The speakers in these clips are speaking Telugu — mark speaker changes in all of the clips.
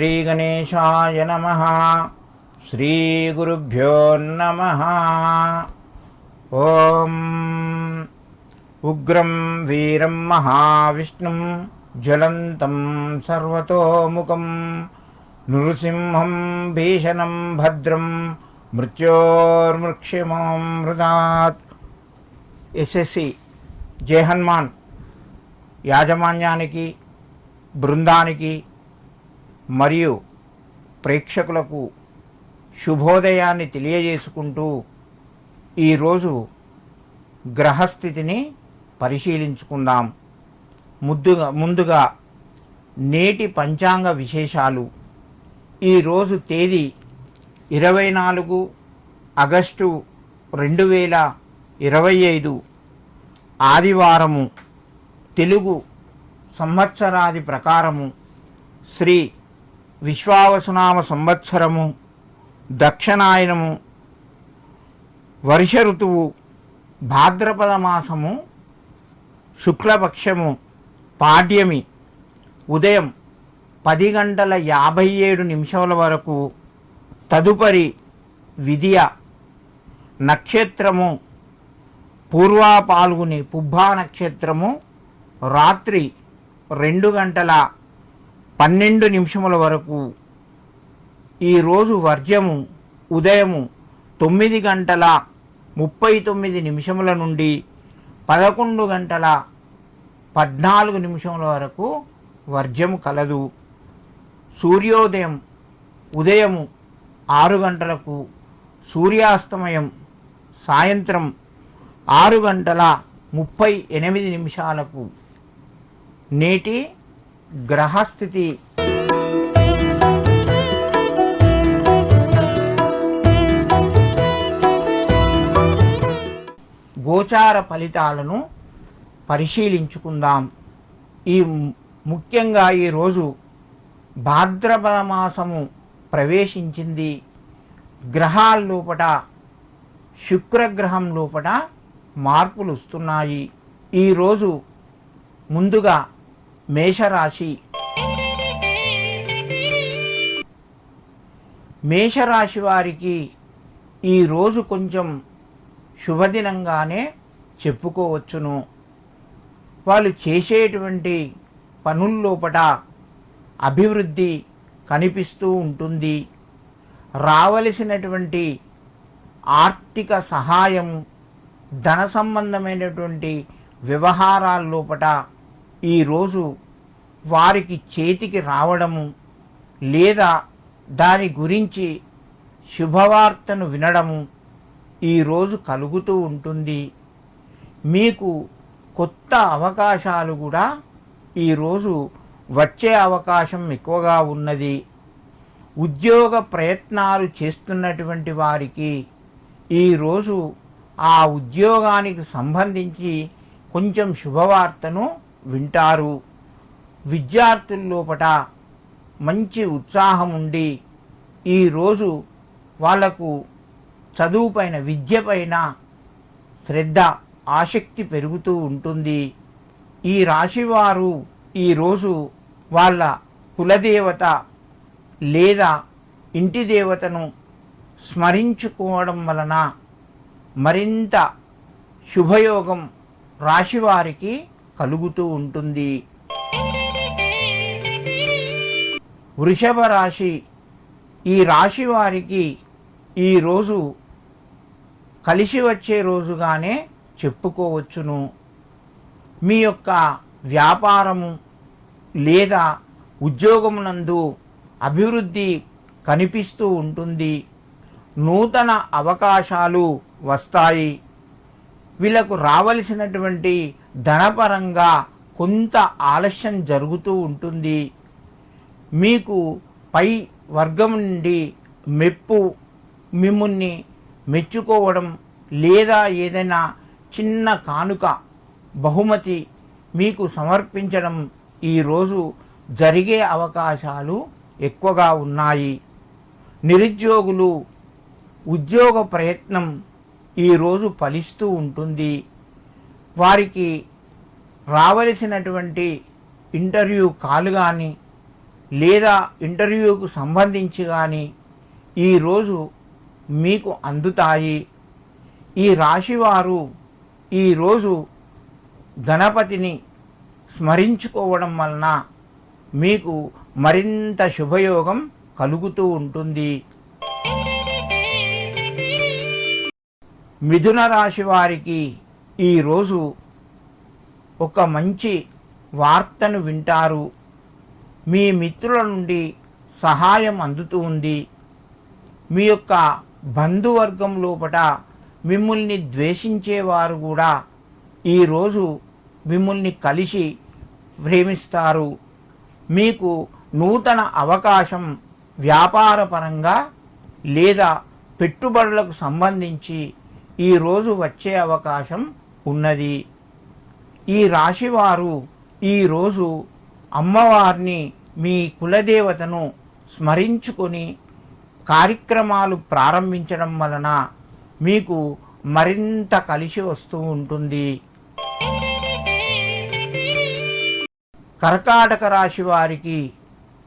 Speaker 1: శ్రీగణేశాయ నమ. శ్రీగురుభ్యో నమ. ఓం. ఉగ్రం వీరం మహావిష్ణుం జ్వలంతం సర్వతోముఖం. నృసింహం భీషణం భద్రం మృత్యోర్మృక్షిమామృతాత్ ఎస్ఎస్సి జయహన్మాన్ యాజమాన్యానికి బృందానికి మరియు ప్రేక్షకులకు శుభోదయాన్ని తెలియజేసుకుంటూ ఈరోజు గ్రహస్థితిని పరిశీలించుకుందాం. ముద్దుగా ముందుగా నేటి పంచాంగ విశేషాలు. ఈరోజు తేదీ ఇరవై నాలుగు ఆగస్టు రెండు వేల ఇరవై ఐదు ఆదివారము. తెలుగు సంవత్సరాది ప్రకారము శ్రీ విశ్వావసునామ సంవత్సరము దక్షిణాయనము వర్ష ఋతువు భాద్రపద మాసము శుక్లపక్షము పాడ్యమి ఉదయం పది గంటల యాభై ఏడు నిమిషాల వరకు తదుపరి విద్య నక్షత్రము పూర్వా పాల్గొని పుబ్బా నక్షత్రము రాత్రి రెండు గంటల పన్నెండు నిమిషముల వరకు ఈరోజు వర్జ్యము ఉదయము తొమ్మిది గంటల ముప్పై తొమ్మిది నిమిషముల నుండి పదకొండు గంటల పద్నాలుగు నిమిషముల వరకు వర్జ్యము కలదు. సూర్యోదయం ఉదయము ఆరు గంటలకు సూర్యాస్తమయం సాయంత్రం ఆరు గంటల ముప్పై ఎనిమిది నిమిషాలకు. నేటి గ్రహస్థితి. గోచార ఫలితాలను పరిశీలించుకుందాం. ఈ ముఖ్యంగా ఈరోజు భాద్రపద మాసము ప్రవేశించింది. గ్రహాల లోపట శుక్రగ్రహం లోపట మార్పులు వస్తున్నాయి. ఈరోజు ముందుగా మేషరాశి. మేషరాశి వారికి ఈరోజు కొంచెం శుభదినంగానే చెప్పుకోవచ్చును. వాళ్ళు చేసేటువంటి పనుల్లోపట అభివృద్ధి కనిపిస్తూ ఉంటుంది. రావలసినటువంటి ఆర్థిక సహాయం ధన సంబంధమైనటువంటి వ్యవహారాల్లోపట ఈరోజు వారికి చేతికి రావడము లేదా దాని గురించి శుభవార్తను వినడము ఈరోజు కలుగుతూ ఉంటుంది. మీకు కొత్త అవకాశాలు కూడా ఈరోజు వచ్చే అవకాశం ఎక్కువగా ఉన్నది. ఉద్యోగ ప్రయత్నాలు చేస్తున్నటువంటి వారికి ఈరోజు ఆ ఉద్యోగానికి సంబంధించి కొంచెం శుభవార్తను వింటారు. విద్యార్థుల లోపట మంచి ఉత్సాహం ఉండి ఈరోజు వాళ్ళకు చదువుపైన విద్యపైన శ్రద్ధ ఆసక్తి పెరుగుతూ ఉంటుంది. ఈ రాశివారు ఈరోజు వాళ్ళ కులదేవత లేదా ఇంటి దేవతను స్మరించుకోవడం వలన మరింత శుభయోగం రాశివారికి కలుగుతూ ఉంటుంది. వృషభ రాశి ఈ రాశి వారికి ఈరోజు కలిసి వచ్చే రోజుగానే చెప్పుకోవచ్చును. మీ యొక్క వ్యాపారము లేదా ఉద్యోగమునందు అభివృద్ధి కనిపిస్తూ ఉంటుంది. నూతన అవకాశాలు వస్తాయి. వీళ్ళకు రావలసినటువంటి ధనపరంగా కొంత ఆలస్యం జరుగుతూ ఉంటుంది. మీకు పై వర్గం నుండి మెప్పు మిమ్మల్ని మెచ్చుకోవడం లేదా ఏదైనా చిన్న కానుక బహుమతి మీకు సమర్పించడం ఈరోజు జరిగే అవకాశాలు ఎక్కువగా ఉన్నాయి. నిరుద్యోగులు ఉద్యోగ ప్రయత్నం ఈరోజు ఫలిస్తూ ఉంటుంది. వారికి రావలసినటువంటి ఇంటర్వ్యూ కాల్ కానీ లేదా ఇంటర్వ్యూకు సంబంధించి కానీ ఈరోజు మీకు అందుతాయి. ఈ రాశివారు ఈరోజు గణపతిని స్మరించుకోవడం వలన మీకు మరింత శుభయోగం కలుగుతూ ఉంటుంది. మిథున రాశి వారికి ఈరోజు ఒక మంచి వార్తను వింటారు. మీ మిత్రుల నుండి సహాయం అందుతూ ఉంది. మీ యొక్క బంధువర్గం లోపట మిమ్మల్ని ద్వేషించేవారు కూడా ఈరోజు మిమ్మల్ని కలిసి ప్రేమిస్తారు. మీకు నూతన అవకాశం వ్యాపారపరంగా లేదా పెట్టుబడులకు సంబంధించి ఈరోజు వచ్చే అవకాశం ఉన్నది. ఈ రాశివారు ఈరోజు అమ్మవారిని మీ కులదేవతను స్మరించుకొని కార్యక్రమాలు ప్రారంభించడం వలన మీకు మరింత కలిసి వస్తూ ఉంటుంది. కర్కాటక రాశి వారికి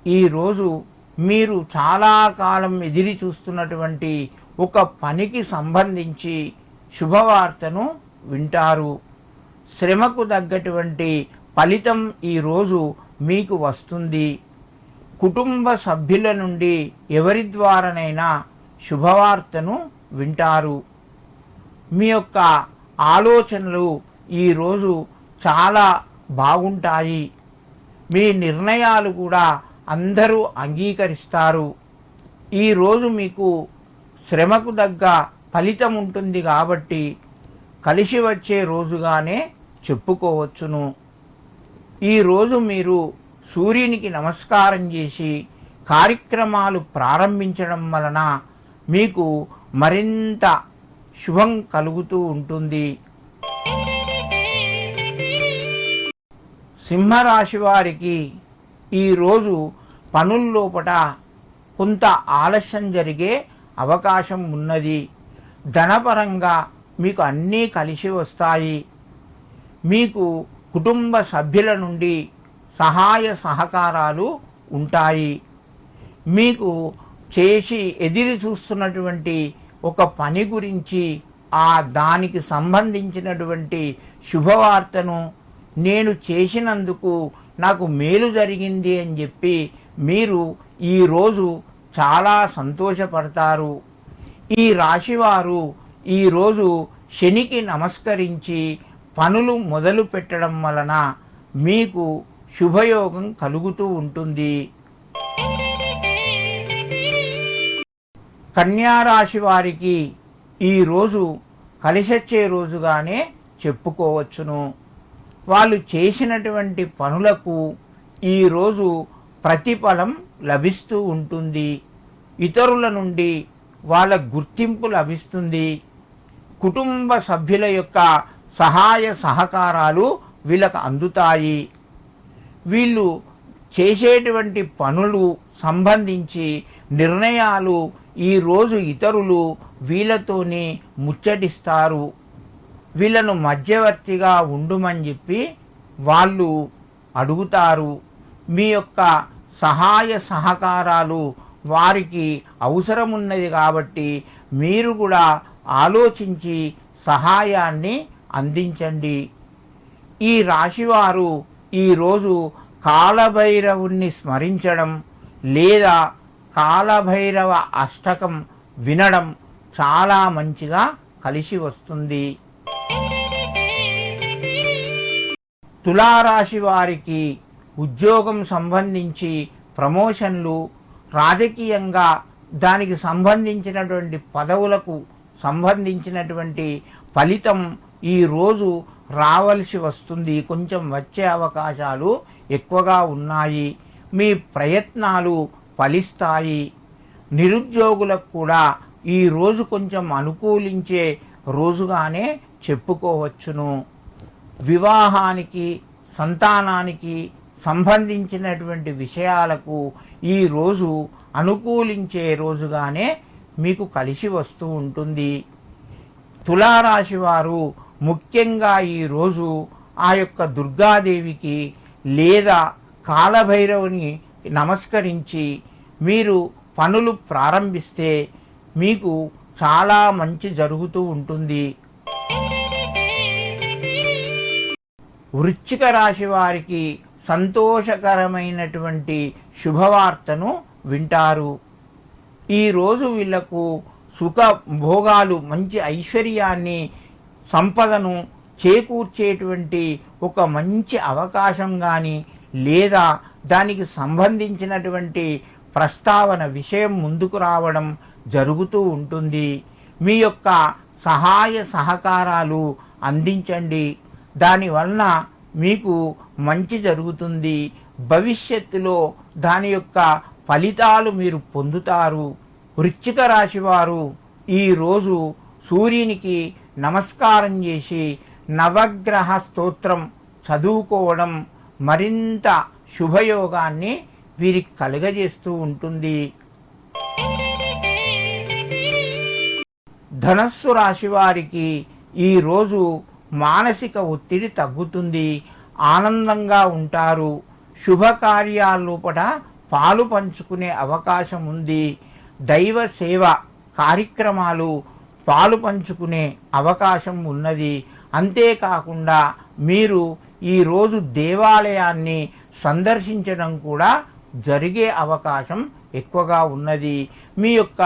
Speaker 1: ఈరోజు మీరు చాలా కాలం ఎదిరి చూస్తున్నటువంటి ఒక పనికి సంబంధించి శుభవార్తను వింటారు. శ్రమకు తగ్గటువంటి ఫలితం ఈరోజు మీకు వస్తుంది. కుటుంబ సభ్యుల నుండి ఎవరి ద్వారానైనా శుభవార్తను వింటారు. మీ యొక్క ఆలోచనలు ఈరోజు చాలా బాగుంటాయి. మీ నిర్ణయాలు కూడా అందరూ అంగీకరిస్తారు. ఈరోజు మీకు శ్రమకు తగ్గ ఫలితం ఉంటుంది కాబట్టి కలిసి వచ్చే రోజుగానే చెప్పుకోవచ్చును. ఈరోజు మీరు సూర్యునికి నమస్కారం చేసి కార్యక్రమాలు ప్రారంభించడం వలన మీకు మరింత శుభం కలుగుతూ ఉంటుంది. సింహరాశి వారికి ఈరోజు పనుల్లోపట కొంత ఆలస్యం జరిగే అవకాశం ఉన్నది. ధనపరంగా మీకు అన్నీ కలిసి వస్తాయి. మీకు కుటుంబ సభ్యుల నుండి సహాయ సహకారాలు ఉంటాయి. మీకు చేసి ఎదిరి చూస్తున్నటువంటి ఒక పని గురించి ఆ దానికి సంబంధించినటువంటి శుభవార్తను నేను చేసినందుకు నాకు మేలు జరిగింది అని చెప్పి మీరు ఈరోజు చాలా సంతోషపడతారు. ఈ రాశివారు ఈరోజు శనికి నమస్కరించి పనులు మొదలు పెట్టడం వలన మీకు శుభయోగం కలుగుతూ ఉంటుంది. కన్యారాశి వారికి ఈరోజు కలిసొచ్చే రోజుగానే చెప్పుకోవచ్చును. వాళ్ళు చేసినటువంటి పనులకు ఈరోజు ప్రతిఫలం లభిస్తూ ఉంటుంది. ఇతరుల నుండి వాళ్ళ గుర్తింపు లభిస్తుంది. కుటుంబ సభ్యుల యొక్క సహాయ సహకారాలు వీళ్ళకు అందుతాయి. వీళ్ళు చేసేటువంటి పనులు సంబంధించి నిర్ణయాలు ఈరోజు ఇతరులు వీళ్ళతోని ముచ్చటిస్తారు. వీళ్ళను మధ్యవర్తిగా ఉండుమని చెప్పి వాళ్ళు అడుగుతారు. మీ యొక్క సహాయ సహకారాలు వారికి అవసరం ఉన్నది కాబట్టి మీరు కూడా ఆలోచించి సహాయాన్ని అందించండి. ఈ రాశివారు ఈరోజు కాలభైరవుణ్ణి స్మరించడం లేదా కాలభైరవ అష్టకం వినడం చాలా మంచిగా కలిసి వస్తుంది. తులారాశి వారికి ఉద్యోగం సంబంధించి ప్రమోషన్లు రాజకీయంగా దానికి సంబంధించినటువంటి పదవులకు సంబంధించినటువంటి ఫలితం ఈరోజు రావలసి వస్తుంది. కొంచెం వచ్చే అవకాశాలు ఎక్కువగా ఉన్నాయి. మీ ప్రయత్నాలు ఫలిస్తాయి. నిరుద్యోగులకు కూడా ఈ రోజు కొంచెం అనుకూలించే రోజుగానే చెప్పుకోవచ్చును. వివాహానికి సంతానానికి సంబంధించినటువంటి విషయాలకు ఈ రోజు అనుకూలించే రోజుగానే మీకు కలిసి వస్తూ ఉంటుంది. తులారాశి వారు ముఖ్యంగా ఈరోజు ఆ యొక్క దుర్గాదేవికి లేదా కాలభైరవుని నమస్కరించి మీరు పనులు ప్రారంభిస్తే మీకు చాలా మంచి జరుగుతూ ఉంటుంది. వృశ్చిక రాశి వారికి సంతోషకరమైనటువంటి శుభవార్తను వింటారు. ఈరోజు వీళ్ళకు సుఖ భోగాలు మంచి ఐశ్వర్యాన్ని సంపదను చేకూర్చేటువంటి ఒక మంచి అవకాశం కానీ లేదా దానికి సంబంధించినటువంటి ప్రస్తావన విషయం ముందుకు రావడం జరుగుతూ ఉంటుంది. మీ యొక్క సహాయ సహకారాలు అందించండి. దానివలన మీకు మంచి జరుగుతుంది. భవిష్యత్తులో దాని యొక్క ఫలితాలు మీరు పొందుతారు. వృశ్చిక రాశివారు ఈరోజు సూర్యునికి నమస్కారం చేసి నవగ్రహ స్తోత్రం చదువుకోవడం మరింత శుభయోగాన్ని వీరికి కలుగజేస్తూ ఉంటుంది. ధనస్సు రాశి వారికి ఈరోజు మానసిక ఒత్తిడి తగ్గుతుంది. ఆనందంగా ఉంటారు. శుభకార్యాల్లోపట పాలు పంచుకునే అవకాశం ఉంది దైవ సేవ కార్యక్రమాలు పాలు పంచుకునే అవకాశం ఉన్నది. అంతేకాకుండా మీరు ఈరోజు దేవాలయాన్ని సందర్శించడం కూడా జరిగే అవకాశం ఎక్కువగా ఉన్నది. మీ యొక్క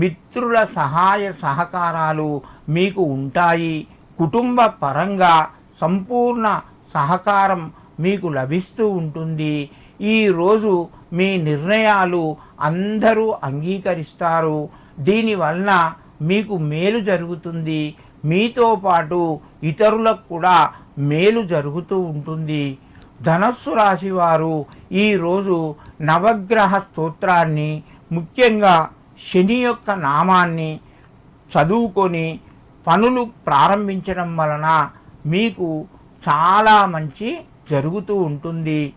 Speaker 1: మిత్రుల సహాయ సహకారాలు మీకు ఉంటాయి. కుటుంబ పరంగా సంపూర్ణ సహకారం మీకు లభిస్తూ ఉంటుంది. ఈరోజు మీ నిర్ణయాలు అందరూ అంగీకరిస్తారు. దీనివలన మీకు మేలు జరుగుతుంది. మీతో పాటు ఇతరులకు కూడా మేలు జరుగుతూ ఉంటుంది. ధనస్సు రాశి వారు ఈరోజు నవగ్రహ స్తోత్రాన్ని ముఖ్యంగా శని యొక్క నామాన్ని చదువుకొని పనులు ప్రారంభించడం వలన మీకు చాలా మంచి జరుగుతూ ఉంటుంది.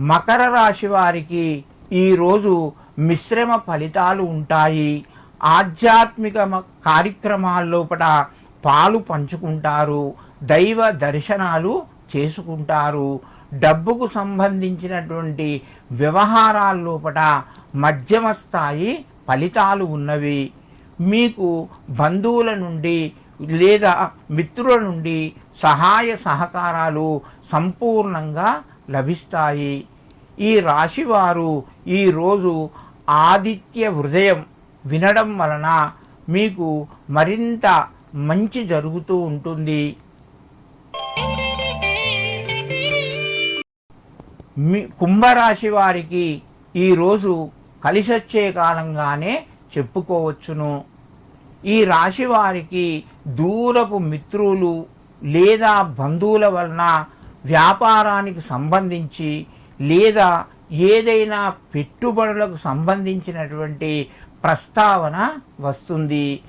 Speaker 1: మకర రాశి వారికి ఈరోజు మిశ్రమ ఫలితాలు ఉంటాయి. ఆధ్యాత్మిక మ- కార్యక్రమాల్లోపట పాలు పంచుకుంటారు. దైవ దర్శనాలు చేసుకుంటారు. డబ్బుకు సంబంధించినటువంటి వ్యవహారాల్లోపట మధ్యమ స్థాయి ఫలితాలు ఉన్నవి. మీకు బంధువుల నుండి లేదా మిత్రుల నుండి సహాయ సహకారాలు సంపూర్ణంగా లభిస్తాయి. ఈ రాశివారు ఈరోజు ఆదిత్య హృదయం వినడం వలన మీకు మరింత మంచి జరుగుతూ ఉంటుంది. మీ కుంభరాశి వారికి ఈరోజు కలిసొచ్చే కాలంగానే చెప్పుకోవచ్చును. ఈ రాశి వారికి దూరపు మిత్రులు లేదా బంధువుల వలన వ్యాపారానికి సంబంధించి లేదా ఏదైనా పెట్టుబడులకు సంబంధించినటువంటి ప్రస్తావన వస్తుంది.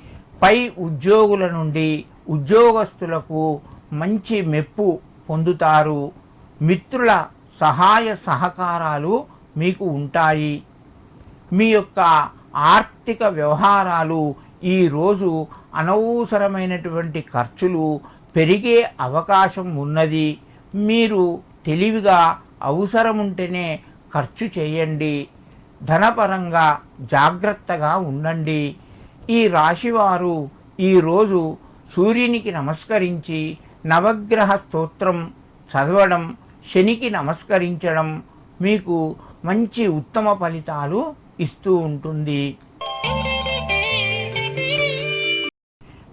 Speaker 1: పై ఉద్యోగుల నుండి ఉద్యోగస్తులకు మంచి మెప్పు పొందుతారు. మిత్రుల సహాయ సహకారాలు మీకు ఉంటాయి. మీ యొక్క ఆర్థిక వ్యవహారాలు ఈరోజు అనవసరమైనటువంటి ఖర్చులు పెరిగే అవకాశం ఉన్నది. మీరు తెలివిగా అవసరం ఉంటేనే ఖర్చు చేయండి. ధనపరంగా జాగ్రత్తగా ఉండండి. ఈ రాశివారు ఈరోజు సూర్యునికి నమస్కరించి నవగ్రహ స్తోత్రం చదవడం శనికి నమస్కరించడం మీకు మంచి ఉత్తమ ఫలితాలు ఇస్తూ ఉంటుంది.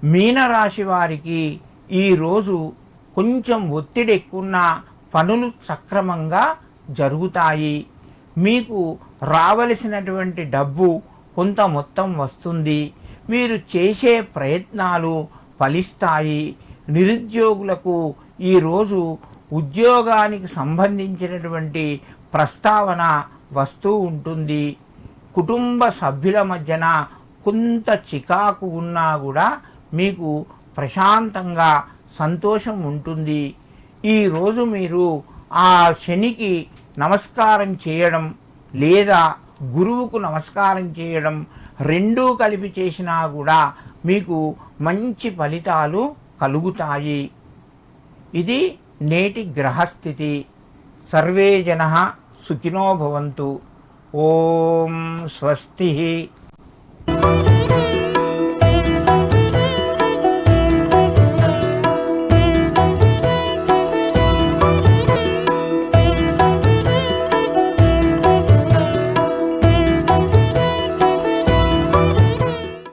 Speaker 1: మీనరాశి వారికి ఈరోజు కొంచెం ఒత్తిడి ఎక్కున్న పనులు సక్రమంగా జరుగుతాయి. మీకు రావలసినటువంటి డబ్బు కొంత మొత్తం వస్తుంది. మీరు చేసే ప్రయత్నాలు ఫలిస్తాయి. నిరుద్యోగులకు ఈరోజు ఉద్యోగానికి సంబంధించినటువంటి ప్రస్తావన వస్తూ ఉంటుంది. కుటుంబ సభ్యుల మధ్యన కొంత చికాకు ఉన్నా కూడా మీకు ప్రశాంతంగా సంతోషం ఉంటుంది. ఈరోజు మీరు ఆ శనికి నమస్కారం చేయడం లేదా గురువుకు నమస్కారం చేయడం రెండూ కలిపి చేసినా కూడా మీకు మంచి ఫలితాలు కలుగుతాయి. ఇది నేటి గ్రహస్థితి. సర్వే జన సుఖినో భవంతు. ఓం స్వస్తి.